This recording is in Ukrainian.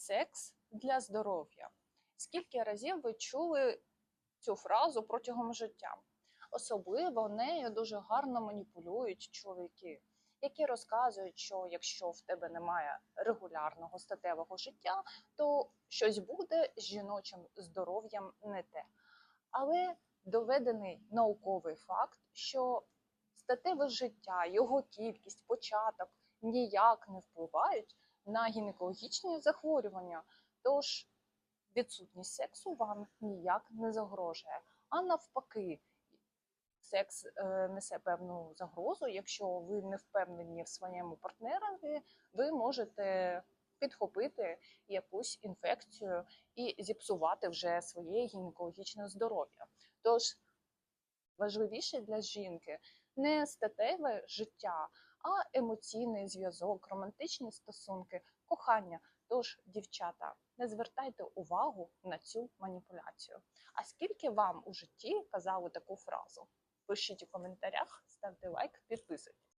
секс для здоров'я. Скільки разів ви чули цю фразу протягом життя? Особливо нею дуже гарно маніпулюють чоловіки, які розказують, що якщо в тебе немає регулярного статевого життя, то щось буде з жіночим здоров'ям не те. Але доведений науковий факт, що статеве життя, його кількість, початок ніяк не впливають на гінекологічні захворювання. Тож відсутність сексу вам ніяк не загрожує. А навпаки, секс е, несе певну загрозу. Якщо ви не впевнені в своєму партнерові, ви можете підхопити якусь інфекцію і зіпсувати вже своє гінекологічне здоров'я. Тож важливіше для жінки не статеве життя, а емоційний зв'язок, романтичні стосунки, кохання. Тож, дівчата, не звертайте увагу на цю маніпуляцію. А скільки вам у житті казали таку фразу? Пишіть у коментарях, ставте лайк, підписуйтесь.